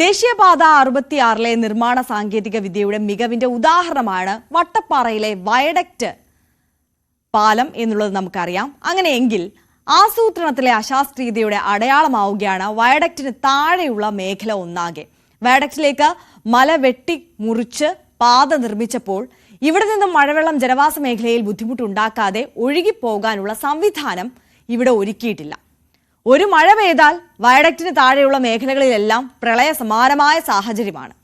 ദേശീയപാത അറുപത്തിയാറിലെ നിർമ്മാണ സാങ്കേതിക വിദ്യയുടെ മികവിന്റെ ഉദാഹരണമാണ് വട്ടപ്പാറയിലെ വയഡക്റ്റ് പാലം എന്നുള്ളത് നമുക്കറിയാം. അങ്ങനെയെങ്കിൽ ആസൂത്രണത്തിലെ അശാസ്ത്രീയതയുടെ അടയാളമാവുകയാണ് വയഡക്റ്റിന് താഴെയുള്ള മേഖല ഒന്നാകെ. വയഡക്റ്റിലേക്ക് മല വെട്ടി മുറിച്ച് പാത നിർമ്മിച്ചപ്പോൾ ഇവിടെ നിന്നും മഴവെള്ളം ജനവാസ മേഖലയിൽ ബുദ്ധിമുട്ടുണ്ടാക്കാതെ ഒഴുകിപ്പോകാനുള്ള സംവിധാനം ഇവിടെ ഒരുക്കിയിട്ടില്ല. ഒരു മഴ പെയ്താൽ വയഡക്റ്റിന് താഴെയുള്ള മേഖലകളിലെല്ലാം പ്രളയ സമാനമായ സാഹചര്യമാണ്.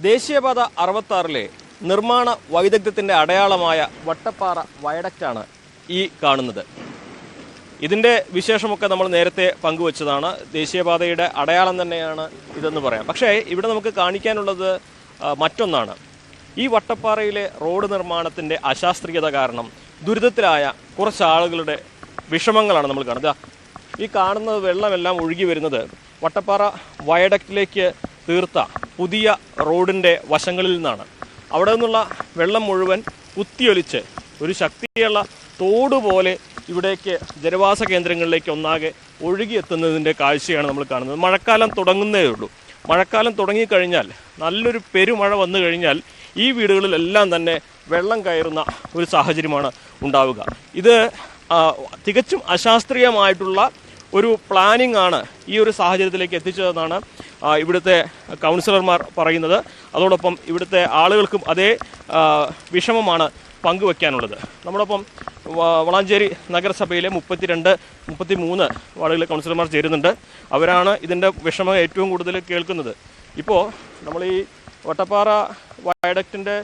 ദേശീയപാത അറുപത്താറിലെ നിർമ്മാണ വൈദഗ്ധ്യത്തിന്റെ അടയാളമായ വട്ടപ്പാറ വയഡക്റ്റാണ് ഈ കാണുന്നത്. ഇതിന്റെ വിശേഷമൊക്കെ നമ്മൾ നേരത്തെ പങ്കുവച്ചതാണ്. ദേശീയപാതയുടെ അടയാളം തന്നെയാണ് ഇതെന്ന് പറയാം. പക്ഷേ ഇവിടെ നമുക്ക് കാണിക്കാനുള്ളത് മറ്റൊന്നാണ്. ഈ വട്ടപ്പാറയിലെ റോഡ് നിർമ്മാണത്തിന്റെ അശാസ്ത്രീയത കാരണം ദുരിതത്തിലായ കുറച്ച് ആളുകളുടെ വിഷമങ്ങളാണ് നമ്മൾ കാണുന്നത്. ഈ കാണുന്നത് വെള്ളമെല്ലാം ഒഴുകി വരുന്നത് വട്ടപ്പാറ വയഡക്റ്റിലേക്ക് തീർത്ത പുതിയ റോഡിന്റെ വശങ്ങളിൽ നിന്നാണ്. അവിടെ നിന്നുള്ള വെള്ളം മുഴുവൻ കുത്തിയൊലിച്ച് ഒരു ശക്തിയുള്ള തോട് പോലെ ഇവിടേക്ക് ജനവാസ കേന്ദ്രങ്ങളിലേക്ക് ഒന്നാകെ ഒഴുകിയെത്തുന്നതിന്റെ കാഴ്ചയാണ് നമ്മൾ കാണുന്നത്. മഴക്കാലം തുടങ്ങുന്നേ ഉള്ളൂ. മഴക്കാലം തുടങ്ങിക്കഴിഞ്ഞാൽ നല്ലൊരു പെരുമഴ വന്നു കഴിഞ്ഞാൽ ഈ വീടുകളിലെല്ലാം തന്നെ വെള്ളം കയറുന്ന ഒരു സാഹചര്യമാണ് ഉണ്ടാവുക. ഇത് തികച്ചും അശാസ്ത്രീയമായിട്ടുള്ള ഒരു പ്ലാനിംഗ് ആണ് ഈ ഒരു സാഹചര്യത്തിലേക്ക് എത്തിച്ചതെന്നാണ് ഇവിടുത്തെ കൗൺസിലർമാർ പറയുന്നത്. അതോടൊപ്പം ഇവിടുത്തെ ആളുകൾക്കും അതേ വിഷമമാണ് പങ്കുവെക്കാനുള്ളത്. നമ്മളൊപ്പം വളാഞ്ചേരി നഗരസഭയിലെ മുപ്പത്തിരണ്ട് മുപ്പത്തി മൂന്ന് വാർഡുകളിലെ കൗൺസിലർമാർ ചേരുന്നുണ്ട്. അവരാണ് ഇതിന്റെ വിഷമം ഏറ്റവും കൂടുതൽ കേൾക്കുന്നത്. ഇപ്പോൾ നമ്മൾ ഈ വട്ടപ്പാറ വയഡക്റ്റിന്റെ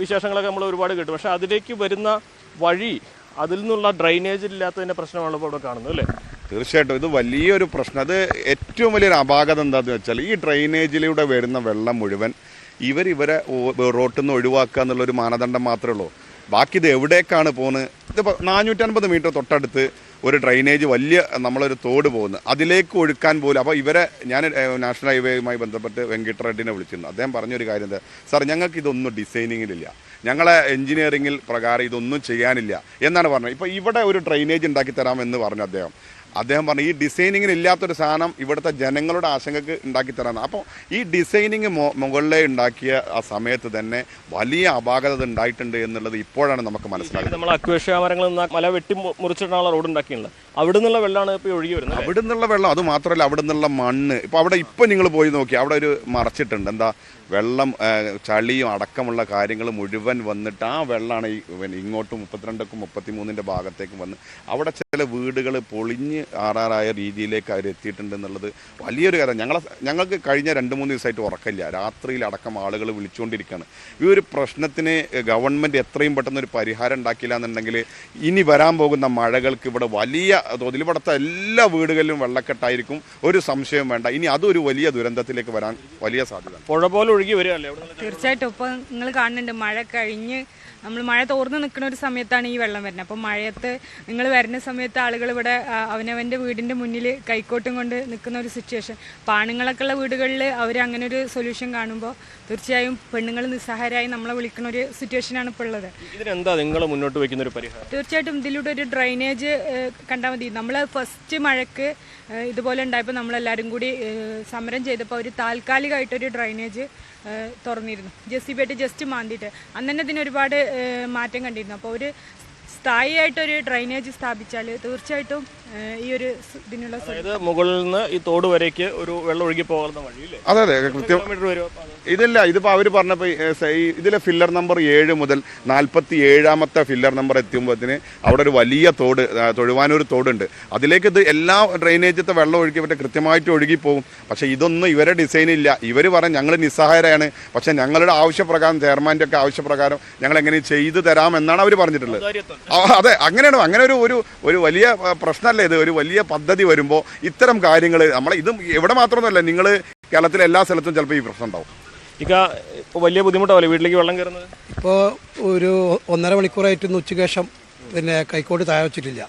വിശേഷങ്ങളൊക്കെ നമ്മൾ ഒരുപാട് കേട്ടു. പക്ഷേ അതിലേക്ക് വരുന്ന വഴി അതിൽ നിന്നുള്ള ഡ്രൈനേജ് ഇല്ലാത്തതിന്റെ പ്രശ്നമാണ് ഇപ്പോൾ ഇവിടെ കാണുന്നത് അല്ലേ? തീർച്ചയായിട്ടും. ഇത് വലിയൊരു പ്രശ്നം. അത് ഏറ്റവും വലിയൊരു അപാകത എന്താന്ന് വെച്ചാൽ ഈ ഡ്രൈനേജിലൂടെ വരുന്ന വെള്ളം മുഴുവൻ ഇവർ ഇവരെ റോട്ടിൽ നിന്ന് ഒഴിവാക്കുക എന്നുള്ളൊരു മാനദണ്ഡം മാത്രമേ ഉള്ളൂ. ബാക്കി ഇത് എവിടേക്കാണ് പോകുന്നത് ഇതിപ്പോൾ നാനൂറ്റൻപത് മീറ്റർ തൊട്ടടുത്ത് ഒരു ഡ്രൈനേജ് വലിയ നമ്മളൊരു തോട് പോകുന്നത്. അതിലേക്ക് ഒഴുക്കാൻ പോലും അപ്പോൾ ഇവരെ ഞാൻ നാഷണൽ ഹൈവേയുമായി ബന്ധപ്പെട്ട് വെങ്കിട്ട റെഡ്ഡിനെ വിളിച്ചിരുന്നു. അദ്ദേഹം പറഞ്ഞൊരു കാര്യം എന്താ സാർ ഞങ്ങൾക്ക് ഇതൊന്നും ഡിസൈനിങ്ങിലില്ല. ഞങ്ങളെ എഞ്ചിനീയറിംഗിൽ പ്രകാരം ഇതൊന്നും ചെയ്യാനില്ല. എന്നാണ് പറഞ്ഞത്. ഇപ്പോൾ ഇവിടെ ഒരു ഡ്രൈനേജ് ഉണ്ടാക്കി തരാമെന്ന് പറഞ്ഞു അദ്ദേഹം. അദ്ദേഹം പറഞ്ഞു ഈ ഡിസൈനിങ്ങിന് ഇല്ലാത്തൊരു സാധനം ഇവിടുത്തെ ജനങ്ങളുടെ ആശങ്കക്ക് ഉണ്ടാക്കി തരാമെന്ന് അപ്പോൾ ഈ ഡിസൈനിങ് മുകളിലെ ഉണ്ടാക്കിയ ആ സമയത്ത് തന്നെ വലിയ അപാകത ഉണ്ടായിട്ടുണ്ട് എന്നുള്ളത് ഇപ്പോഴാണ് നമുക്ക് മനസ്സിലാക്കുന്നത് നമ്മൾ അക്വേഷ്യ മരങ്ങളിൽ നിന്ന് മല വെട്ടി മുറിച്ചിട്ടാണ് റോഡ് ഉണ്ടാക്കിയിട്ടുള്ളത്. അവിടെ നിന്നുള്ള വെള്ളമാണ് ഇപ്പോൾ ഒഴുകി വരുന്നത് അവിടെ നിന്നുള്ള വെള്ളം അത് മാത്രമല്ല അവിടെ നിന്നുള്ള മണ്ണ്. ഇപ്പോൾ അവിടെ ഇപ്പോൾ നിങ്ങൾ പോയി നോക്കി അവിടെ ഒരു മറച്ചിട്ടുണ്ട്. എന്താ? വെള്ളം ചളിയും അടക്കമുള്ള കാര്യങ്ങൾ മുഴുവൻ വന്നിട്ട് ആ വെള്ളമാണ് ഈ ഇങ്ങോട്ട് മുപ്പത്തിരണ്ടക്കും മുപ്പത്തിമൂന്നിന്റെ ഭാഗത്തേക്കും വന്ന് അവിടെ ചില വീടുകൾ പൊളിഞ്ഞ് ആറാറായ രീതിയിലേക്ക് അവർ എത്തിയിട്ടുണ്ട് എന്നുള്ളത് വലിയൊരു കാര്യം. ഞങ്ങളെ ഞങ്ങൾക്ക് കഴിഞ്ഞ രണ്ട് മൂന്ന് ദിവസമായിട്ട് ഉറക്കമില്ല. രാത്രിയിൽ അടക്കം ആളുകൾ വിളിച്ചുകൊണ്ടിരിക്കുകയാണ്. ഈ ഒരു പ്രശ്നത്തിന് ഗവൺമെന്റ് എത്രയും പെട്ടെന്ന് ഒരു പരിഹാരം ഉണ്ടാക്കില്ല എന്നുണ്ടെങ്കിൽ ഇനി വരാൻ പോകുന്ന മഴകൾക്ക് ഇവിടെ വലിയ തോതിൽ ഇവിടുത്തെ എല്ലാ വീടുകളിലും വെള്ളക്കെട്ടായിരിക്കും. ഒരു സംശയം വേണ്ട. ഇനി അതൊരു വലിയ ദുരന്തത്തിലേക്ക് വരാൻ വലിയ സാധ്യത. പുഴ പോലെ ഒഴുകി വരികയല്ലേ തീർച്ചയായിട്ടും. ഇപ്പൊ നിങ്ങൾ കാണുന്നുണ്ട് മഴ കഴിഞ്ഞ് നമ്മൾ മഴ തോർന്ന് നിൽക്കുന്ന ഒരു സമയത്താണ് ഈ വെള്ളം വരുന്നത്. അപ്പോൾ മഴയത്ത് നിങ്ങൾ വരുന്ന സമയത്ത് ആളുകൾ ഇവിടെ അവനവന്റെ അവനവന്റെ വീടിന്റെ മുന്നിൽ കൈക്കോട്ടും കൊണ്ട് നിൽക്കുന്ന ഒരു സിറ്റുവേഷൻ പാണുങ്ങളൊക്കെ ഉള്ള വീടുകളിൽ അവർ അങ്ങനെ ഒരു സൊല്യൂഷൻ കാണുമ്പോൾ തീർച്ചയായും പെണ്ണുങ്ങൾ നിസ്സഹായരായി നമ്മളെ വിളിക്കുന്ന ഒരു സിറ്റുവേഷനാണ് ഇപ്പോൾ ഉള്ളത്. ഇതിനെന്താ നിങ്ങൾ മുന്നോട്ട് വയ്ക്കുന്ന ഒരു പരിഹാരം? തീർച്ചയായിട്ടും ഇതിലൂടെ ഒരു ഡ്രൈനേജ് കണ്ടാൽ മതി. നമ്മൾ ഫസ്റ്റ് മഴക്ക് ഇതുപോലെ ഉണ്ടായപ്പോൾ നമ്മളെല്ലാവരും കൂടി സമരം ചെയ്തപ്പോൾ ഒരു താൽക്കാലികമായിട്ടൊരു ഡ്രൈനേജ് തുറന്നിരുന്നു. ജെസ്സി പോയിട്ട് ജസ്റ്റ് മാന്തിയിട്ട്. അന്ന് തന്നെ ഒരുപാട് മാറ്റം കണ്ടിരുന്നു. അപ്പോൾ ഒരു സ്ഥായിയായിട്ടൊരു ഡ്രൈനേജ് സ്ഥാപിച്ചാൽ തീർച്ചയായിട്ടും ഈ ഒരു ഇതിനുള്ള അതായത് മുകളിൽ നിന്ന് ഈ തോട് വരേക്ക് ഒരു വെള്ളം ഒഴുകി പോകുന്ന വഴി അല്ലേ അതെ അതെ കൃത്യം. ഇതില്ല ഇതിപ്പോൾ അവർ പറഞ്ഞപ്പോൾ ഇതിലെ ഫില്ലർ നമ്പർ ഏഴ് മുതൽ നാൽപ്പത്തി ഏഴാമത്തെ ഫില്ലർ നമ്പർ എത്തുമ്പോഴത്തിന് അവിടെ ഒരു വലിയ തോട് തൊഴുവാനൊരു തൊഴുവാനൂർ തോടുണ്ട്. അതിലേക്ക് ഇത് എല്ലാ ഡ്രെയിനേജത്തെ വെള്ളം ഒഴുകി പറ്റേ കൃത്യമായിട്ട് ഒഴുകി പോകും പക്ഷേ ഇതൊന്നും ഇവരെ ഡിസൈൻ ഇല്ല. ഇവർ പറയും ഞങ്ങൾ നിസ്സഹായരാണ്. പക്ഷേ ഞങ്ങളുടെ ആവശ്യപ്രകാരം ചെയർമാന്റെ ഒക്കെ ആവശ്യപ്രകാരം ഞങ്ങൾ എങ്ങനെ ചെയ്തു തരാം എന്നാണ് അവർ പറഞ്ഞിട്ടുള്ളത് അതെ അങ്ങനെയാണ്. അങ്ങനെ ഒരു ഒരു ഒരു വലിയ പ്രശ്നമല്ലേ ഇത്. ഒരു വലിയ പദ്ധതി വരുമ്പോൾ ഇത്തരം കാര്യങ്ങൾ നമ്മളെ ഇതും എവിടെ മാത്രമൊന്നുമല്ല നിങ്ങൾ കേരളത്തിലെ എല്ലാ സ്ഥലത്തും ചിലപ്പോൾ ഈ പ്രശ്നം ഉണ്ടാവും. ഇക്ക വലിയ ബുദ്ധിമുട്ടാവില്ലേ വീട്ടിലേക്ക് വെള്ളം കയറുന്നത്? ഇപ്പോൾ ഒരു ഒന്നര മണിക്കൂറായിട്ട് ഇന്ന് ഉച്ചയ്ക്ക് ശേഷം പിന്നെ കൈക്കോട്ട് താഴെ വെച്ചിട്ടില്ല.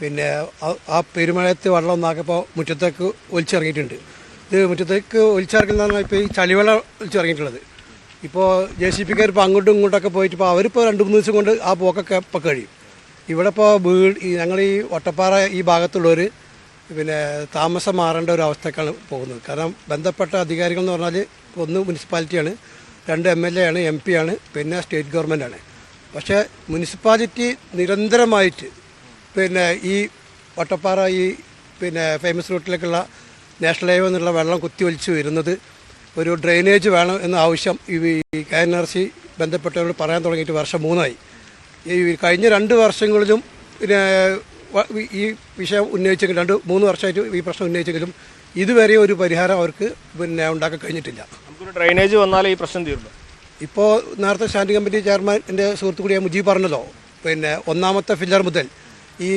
പിന്നെ ആ- ആ പെരുമഴയത്ത് വെള്ളം ഒന്നാക്കിയപ്പോൾ മുറ്റത്തേക്ക് ഒലിച്ചിറങ്ങിയിട്ടുണ്ട്. ഇത് മുറ്റത്തേക്ക് ഒലിച്ചിറങ്ങുന്നതാണ് ഇപ്പോൾ ഈ ചളിവെള്ളം ഒലിച്ചിറങ്ങിയിട്ടുള്ളത്. ഇപ്പോൾ ജെ സി പിക്കാർ ഇപ്പോൾ അങ്ങോട്ടും ഇങ്ങോട്ടൊക്കെ പോയിട്ട് ഇപ്പോൾ അവരിപ്പോൾ രണ്ട് മൂന്ന് ദിവസം കൊണ്ട് ആ പോക്കൊക്കെ ഇപ്പോൾ കഴിയും. ഇവിടെ ഇപ്പോൾ വീട് ഞങ്ങൾ ഈ ഒട്ടപ്പാറ ഈ ഭാഗത്തുള്ളവർ പിന്നെ താമസം മാറേണ്ട ഒരു അവസ്ഥക്കാണ് പോകുന്നത്. കാരണം ബന്ധപ്പെട്ട അധികാരികൾ എന്ന് പറഞ്ഞാൽ ഒന്ന് മുനിസിപ്പാലിറ്റിയാണ് രണ്ട് എം എൽ എ ആണ് എം പി ആണ് പിന്നെ സ്റ്റേറ്റ് ഗവൺമെന്റ് ആണ് പക്ഷേ മുനിസിപ്പാലിറ്റി നിരന്തരമായിട്ട് പിന്നെ ഈ ഒട്ടപ്പാറ ഈ പിന്നെ ഫേമസ് റൂട്ടിലേക്കുള്ള നാഷണൽ ഹൈവേ എന്നുള്ള വെള്ളം കുത്തിവലിച്ച് വരുന്നത് ഒരു ഡ്രെയിനേജ് വേണം എന്ന ആവശ്യം ഈ കെ എൻ ആർ സി ബന്ധപ്പെട്ടവരോട് പറയാൻ തുടങ്ങിയിട്ട് വർഷം മൂന്നായി. ഈ കഴിഞ്ഞ രണ്ട് വർഷങ്ങളിലും പിന്നെ ഈ വിഷയം ഉന്നയിച്ചെങ്കിലും രണ്ട് മൂന്ന് വർഷമായിട്ട് ഈ പ്രശ്നം ഉന്നയിച്ചെങ്കിലും ഇതുവരെ ഒരു പരിഹാരം അവർക്ക് പിന്നെ ഉണ്ടാക്കാൻ കഴിഞ്ഞിട്ടില്ല. നമുക്കൊരു ഡ്രെയിനേജ് വന്നാലേ ഈ പ്രശ്നം തീർന്നു ഇപ്പോൾ നേരത്തെ സ്റ്റാൻഡിംഗ് കമ്മിറ്റി ചെയർമാൻ എന്റെ സുഹൃത്തു കൂടിയ മുജീബ് പറഞ്ഞല്ലോ. പിന്നെ ഒന്നാമത്തെ ഫില്ലർ മുതൽ ഈ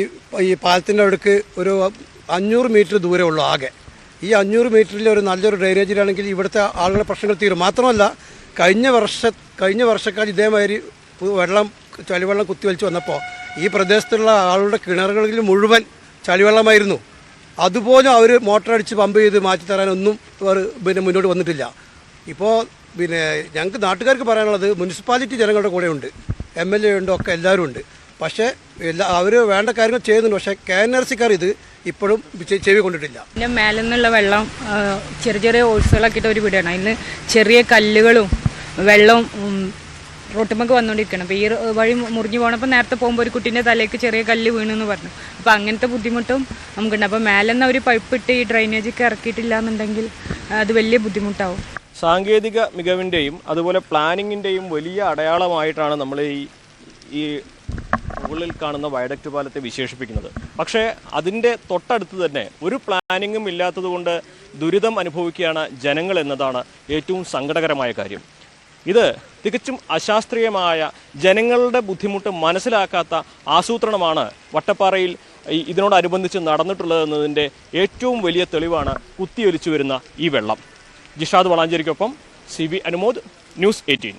ഈ പാലത്തിന്റെ അടുക്ക് ഒരു അഞ്ഞൂറ് മീറ്റർ ദൂരമുള്ളൂ ആകെ. ഈ അഞ്ഞൂറ് മീറ്ററിൽ ഒരു നല്ലൊരു ഡ്രൈനേജിലാണെങ്കിൽ ഇവിടുത്തെ ആളുകളുടെ പ്രശ്നങ്ങൾ തീരും. മാത്രമല്ല കഴിഞ്ഞ വർഷ കഴിഞ്ഞ വർഷക്കാലം ഇതേമാതിരി വെള്ളം ചളിവെള്ളം കുത്തിവലിച്ച് വന്നപ്പോൾ ഈ പ്രദേശത്തുള്ള ആളുടെ കിണറുകളിൽ മുഴുവൻ ചളിവെള്ളമായിരുന്നു. അതുപോലും അവർ മോട്ടർ അടിച്ച് പമ്പ് ചെയ്ത് മാറ്റി തരാനൊന്നും അവർ പിന്നെ മുന്നോട്ട് വന്നിട്ടില്ല. ഇപ്പോൾ പിന്നെ ഞങ്ങൾക്ക് നാട്ടുകാർക്ക് പറയാനുള്ളത് മുനിസിപ്പാലിറ്റി ജനങ്ങളുടെ കൂടെ ഉണ്ട് എം എൽ എ ഉണ്ട് ഒക്കെ എല്ലാവരും ഉണ്ട്. പക്ഷേ എല്ലാ അവർ വേണ്ട കാര്യങ്ങൾ ചെയ്യുന്നുണ്ട്. പക്ഷേ കെ എൻ ആർ സിക്കാർ ഇത് ഇപ്പോഴും ചെവി കൊണ്ടിട്ടില്ല. പിന്നെ മേലെ നിന്നുള്ള വെള്ളം ചെറിയ ചെറിയ ഓഴ്സുകളൊക്കെ ഇട്ട ഒരു വീടാണ്. അതിന് ചെറിയ കല്ലുകളും വെള്ളവും ഉം, റോട്ടുമ്മക്ക് വന്നുകൊണ്ടിരിക്കണം അപ്പോൾ ഈ വഴി മുറിഞ്ഞു പോകണപ്പോൾ നേരത്തെ പോകുമ്പോൾ ഒരു കുട്ടീന്റെ തലേക്ക് ചെറിയ കല്ല് വീണെന്ന് പറഞ്ഞു. അപ്പോൾ അങ്ങനത്തെ ബുദ്ധിമുട്ടും നമുക്കുണ്ട്. അപ്പോൾ മേലെ നിന്ന് ഒരു പൈപ്പ് ഇട്ട് ഈ ഡ്രൈനേജൊക്കെ ഇറക്കിയിട്ടില്ല എന്നുണ്ടെങ്കിൽ അത് വലിയ ബുദ്ധിമുട്ടാവും. സാങ്കേതിക മികവിന്റെയും അതുപോലെ പ്ലാനിങ്ങിന്റെയും വലിയ അടയാളമായിട്ടാണ് നമ്മൾ ഈ ഈ മുകളിൽ കാണുന്ന വയഡക്റ്റ് പാലത്തെ വിശേഷിപ്പിക്കുന്നത്. പക്ഷേ അതിന്റെ തൊട്ടടുത്ത് തന്നെ ഒരു പ്ലാനിങ്ങും ഇല്ലാത്തതുകൊണ്ട് ദുരിതം അനുഭവിക്കുകയാണ് ജനങ്ങൾ എന്നതാണ് ഏറ്റവും സങ്കടകരമായ കാര്യം. ഇത് തികച്ചും അശാസ്ത്രീയമായ ജനങ്ങളുടെ ബുദ്ധിമുട്ട് മനസ്സിലാക്കാത്ത ആസൂത്രണമാണ് വട്ടപ്പാറയിൽ ഇതിനോടനുബന്ധിച്ച് നടന്നിട്ടുള്ളതെന്നതിന്റെ ഏറ്റവും വലിയ തെളിവാണ് കുത്തിയൊലിച്ചു വരുന്ന ഈ വെള്ളം. Jishad വളാഞ്ചേരിക്കൊപ്പം C V Anumod news eighteen.